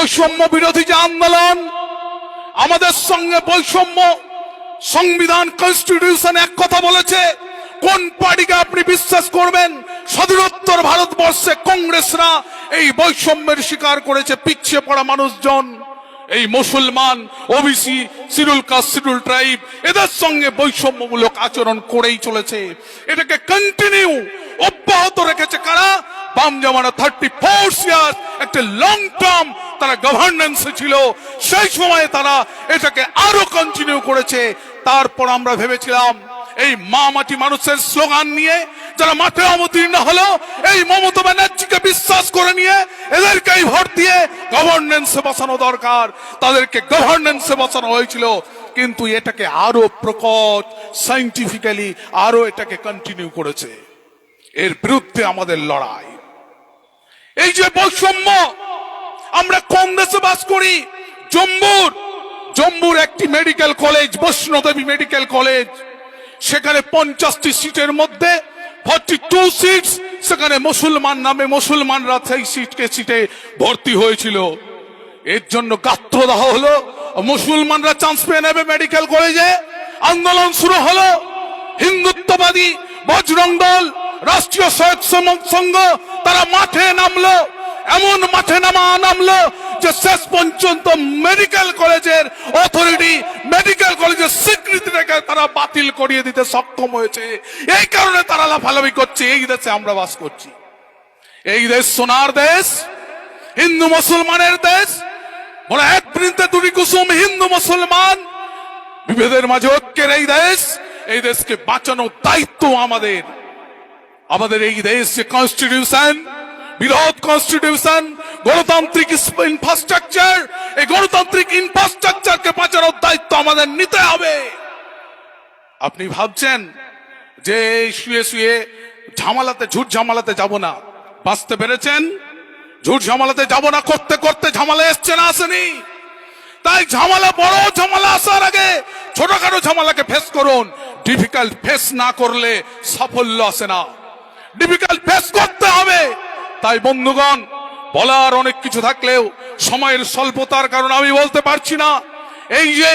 বৈষম্য বিরোধী যে আন্দোলন, আমাদের সঙ্গে বৈষম্য সংবিধান কনস্টিটিউশন এক কথা বলেছে, কোন পার্টিকে আপনি বিশ্বাস করবেন? স্বাধীনোত্তর ভারতবর্ষে কংগ্রেসরা এই বৈষম্যের শিকার করেছে, পিছিয়ে পড়া মানুষজন, এই মুসলমান, OBC schedule caste schedule tribe, এদের সঙ্গে বৈষম্যমূলক আচরণ করেই চলেছে। এটাকে কন্টিনিউ অব্যাহত রেখেছে কারা? বাম জামানা থার্টি ফোর ইয়ার একটা লং টার্ম তারা গভর্নেন্সে ছিল। সেই সময়ে তারা এটাকে আরও কন্টিনিউ করেছে। তারপর আমরা ভেবেছিলাম, এই মা মাটি মানুষের স্লোগান নিয়ে, যারা মাঠে অবতীর্ণ হলো, এই মমতা ব্যানার্জিকে বিশ্বাস করে নিয়ে এদেরকেই ভোট দিয়ে গভর্নেন্সে বসানো দরকার। তাদেরকে গভর্নেন্সে বসানো হয়েছিল। কিন্তু এটাকে আরও প্রকট সাইন্টিফিক্যালি আরও এটাকে কন্টিনিউ করেছে। এর বিরুদ্ধে আমাদের লড়াই। এই যে বৈষম্য, আমরা দেশে বাস করি, জম্মুর জম্মুর একটি medical college, Vaishno Devi medical college. সেখানে পঞ্চাশটি সিটের মধ্যে ফর্টি টু সিটস সেখানে মুসলমান নামে মুসলমানরা সেই সিটকে সিটে ভর্তি হয়েছিল। এর জন্য গাত্রদাহ হলো, মুসলমানরা চান্স পেয়ে নেবে মেডিকেল কলেজে আন্দোলন শুরু হলো, হিন্দুত্ববাদী, বজরং দল রাষ্ট্রীয় স্বয়ং সংঘ তারা মাঠে নামলো, এমন মাঠে নামা নামলো যে শেষ পর্যন্ত মেডিকেল কলেজের অথরিটি মেডিকেল কলেজের স্বীকৃতিটাকে তারা বাতিল করিয়ে দিতে সক্ষম হয়েছে। এই কারণে তারা লাফালাফি করছে। এই দেশে আমরা বাস করছি। এই দেশ সোনার দেশ, হিন্দু মুসলমানের দেশ বলে এক বৃন্তে দুটি কুসুম, হিন্দু মুসলমান। বিভেদের মাঝে ঐক্যের এই দেশ, এই দেশকে বাঁচানোর দায়িত্ব আমাদের। আমাদের এই দেশ যে কনস্টিটিউশন বিরোধ কনস্টিটিউশন গণতান্ত্রিক ইনফ্রাস্ট্রাকচার এই গণতান্ত্রিক ইনফ্রাস্ট্রাকচারকে বাঁচানোর দায়িত্ব আমাদের নিতে হবে। আপনি ভাবছেন যে শুয়ে শুয়ে ঝামালাতে, ঝুট ঝামালাতে যাব না। বাঁচতে পেরেছেন? ঝুট ঝামালাতে যাব না, করতে করতে ঝামালা এসছে না, আসেনি। তাই ঝামেলা, বড় ঝামেলা আসার আগে ছোটখাটো ঝামেলাকে ফেস করুন। ডিফিকাল্ট ফেস না করলে সাফল্য আসে না। ডিফিকাল্ট ফেস করতে হবে। তাই বন্ধুগণ, বলার অনেক কিছু থাকলেও সময়ের স্বল্পতার কারণে আমি বলতে পারছি না। এই যে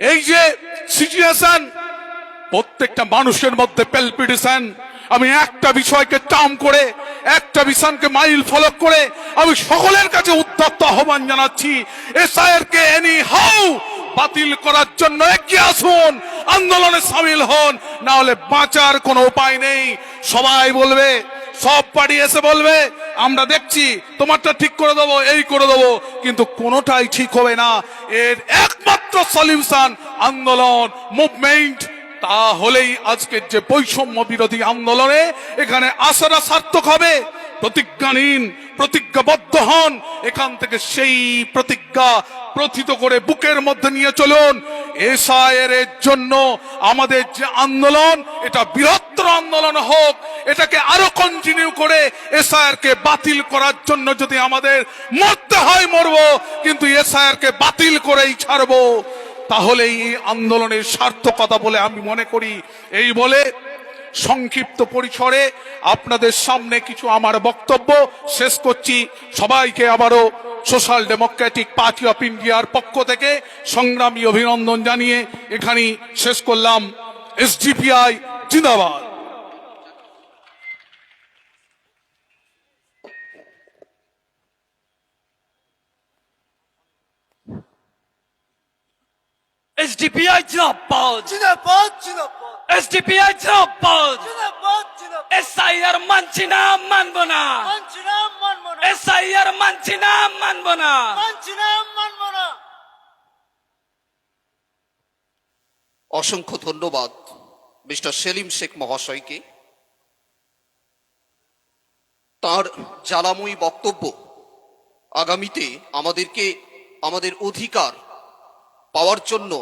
এই যে সিচুয়েশন প্রত্যেকটা মানুষের মধ্যে পেলপিটিশন আমি একটা বিষয়কে টাম করে, একটা বিষয়কে মাইল ফলক করে, আমি সকলের কাছে উত্তপ্ত আহ্বান জানাচ্ছি এসআইআর কে এনি হাউ বাতিল করার জন্য এগিয়ে আসুন। আন্দোলনে সামিল হন। না হলে বাঁচার কোনো উপায় নেই। সবাই বলবে, সব পার্টি এসে বলবে, আমরা দেখছি, তোমারটা ঠিক করে দেবো, এই করে দেবো। কিন্তু কোনোটাই ঠিক হবে না। এর একমাত্র সলিউশন আন্দোলন মুভমেন্ট তাহলেই আজকের যে বৈষম্য বিরোধী আন্দোলনে এখানে আসারা সার্থক হবে। প্রতিজ্ঞা নিন প্রতিজ্ঞাবদ্ধ হন। এখান থেকে সেই প্রতিজ্ঞা প্রথিত করে বুকের মধ্যে নিয়ে চলুন। এর জন্য আমাদের যে আন্দোলন, এটা বৃহত্তর আন্দোলন হোক, এটাকে আরও কন্টিনিউ করে কে বাতিল করার জন্য যদি আমাদের মরতে হয় মরবো, কিন্তু কে বাতিল করেই ছাড়বো তাহলে এই আন্দোলনের সার্থকতা বলে আমি মনে করি। এই বলে সংক্ষিপ্ত পরিসরে আপনাদের সামনে কিছু আমার বক্তব্য শেষ করছি। সবাইকে আবারও সোশ্যাল ডেমোক্রেটিক পার্টি অফ ইন্ডিয়ার পক্ষ থেকে সংগ্রামী অভিনন্দন জানিয়ে এখানেই শেষ করলাম। এসডিপিআই জিন্দাবাদ। SDPI জিন্দাবাদ। জিন্দাবাদ জিন্দাবাদ। SDPI জিন্দাবাদ জিন্দাবাদ জিন্দাবাদ এসআইআর মানছি না মানব না মানছি না মানবো না এসআইআর মানছি না মানব না অসংখ্য ধন্যবাদ, মিস্টার সেলিম শেখ মহাশয়কে। তার জ্বালাময়ী বক্তব্য আগামীতে আমাদেরকে, আমাদের অধিকার পাওয়ার জন্য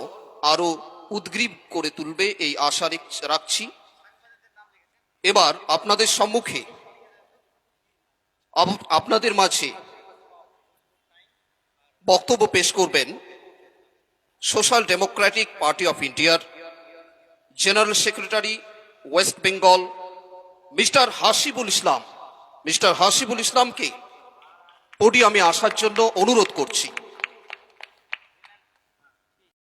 আরও উদ্গ্রীব করে তুলবে এই আশা রাখছি। এবার আপনাদের সম্মুখে, আপ- আপনাদের মাঝে বক্তব্য পেশ করবেন সোশ্যাল ডেমোক্রেটিক পার্টি অফ ইন্ডিয়ার general secretary West Bengal mister Hasibul Islam. Mister Hasibul ইসলামকে পোডিয়ামে আসার জন্য অনুরোধ করছি।